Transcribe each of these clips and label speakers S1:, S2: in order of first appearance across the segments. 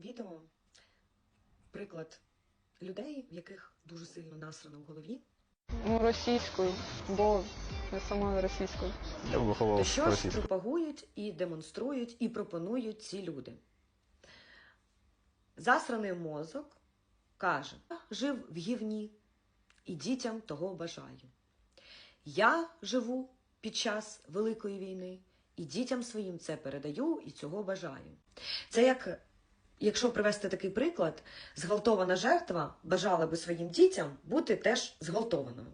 S1: Відео приклад людей, в яких дуже сильно насрано в голові.
S2: Ну, російською, бо я сама російською.
S3: Я виховував
S1: що ж пропагують і демонструють, і пропонують ці люди. Засраний мозок каже: жив в гівні і дітям того бажаю. Я живу під час Великої війни і дітям своїм це передаю і цього бажаю. Це як, якщо привести такий приклад, зґвалтована жертва бажала би своїм дітям бути теж зґвалтованою.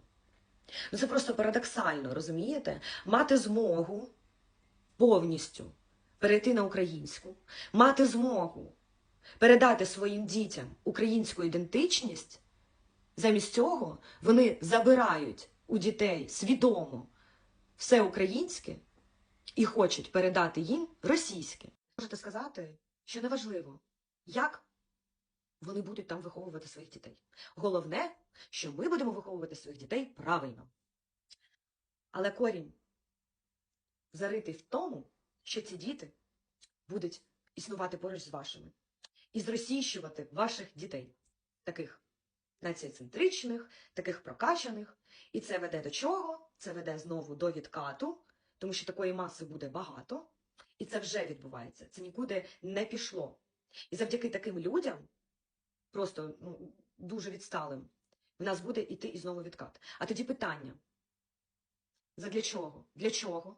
S1: Ну це просто парадоксально, розумієте? Мати змогу повністю перейти на українську, мати змогу передати своїм дітям українську ідентичність. Замість цього вони забирають у дітей свідомо все українське і хочуть передати їм російське. Можете сказати, що неважливо, як вони будуть там виховувати своїх дітей. Головне, що ми будемо виховувати своїх дітей правильно. Але корінь заритий в тому, що ці діти будуть існувати поруч з вашими і зросійщувати ваших дітей, таких націоцентричних, таких прокачаних. І це веде до чого? Це веде знову до відкату, тому що такої маси буде багато, і це вже відбувається. Це нікуди не пішло. І завдяки таким людям, просто ну, дуже відсталим, в нас буде йти і знову відкат. А тоді питання: задля чого? Для чого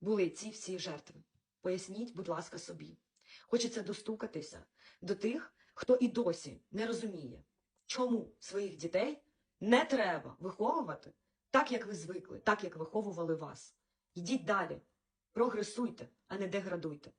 S1: були ці всі жертви? Поясніть, будь ласка, собі. Хочеться достукатися до тих, хто і досі не розуміє, чому своїх дітей не треба виховувати так, як ви звикли, так, як виховували вас. Йдіть далі, прогресуйте, а не деградуйте.